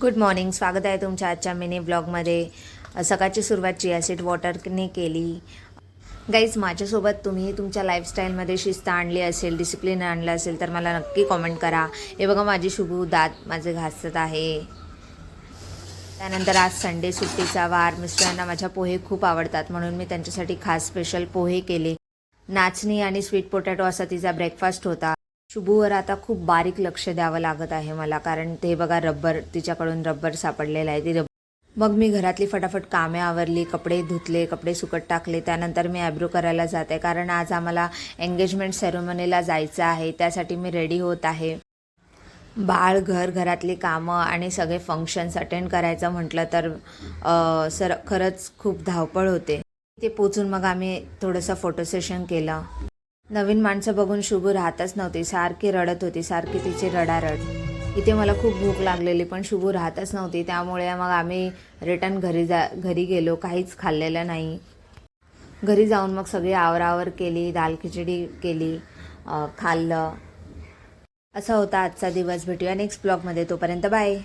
Good morning स्वागत आहे तुमच्या आजच्या मिनी ब्लॉगमध्ये. सकाळची सुरुवात चिया वॉटरने केली. गाईज माझ्यासोबत तुम्ही तुमच्या लाईफस्टाईलमध्ये शिस्त आणली असेल डिसिप्लिन आणलं असेल तर मला नक्की कॉमेंट करा. हे बघा माझी शुभू दात माझे घासत आहे. त्यानंतर आज संडे सुट्टीचा वार. मिस्टरांना माझ्या पोहे खूप आवडतात म्हणून मी त्यांच्यासाठी खास स्पेशल पोहे केले. नाचणी आणि स्वीट पोटॅटो असा तिचा ब्रेकफास्ट होता. शुभूवर आता खूप बारीक लक्ष द्यावं लागत आहे मला कारण ते बघा रब्बर तिच्याकडून रब्बर सापडलेलं आहे. ती रब मग मी घरातली फटाफट कामे आवरली कपडे धुतले कपडे सुकट टाकले त्यानंतर मी ॲब्रो करायला जाते कारण आज आम्हाला एंगेजमेंट सेरेमनीला जायचं आहे त्यासाठी मी रेडी होत आहे. बाळ घर घरातली कामं आणि सगळे फंक्शन्स अटेंड करायचं म्हटलं तर सर खरंच खूप धावपळ होते. ते पोचून मग आम्ही थोडंसं फोटो सेशन केलं. नवीन माणसं बघून शुभू राहतच नव्हती. सारखी रडत होती सारखी तिची रडारड. इथे मला खूप भूक लागलेली पण शुभू राहतच नव्हती. त्यामुळे मग आम्ही रिटर्न घरी जा घरी गेलो. काहीच खाल्लेलं नाही. घरी जाऊन मग सगळी आवरावर केली दाल खिचडी केली खाल्लं. असा होता आजचा दिवस. भेटूया नेक्स्ट ब्लॉगमध्ये तोपर्यंत बाय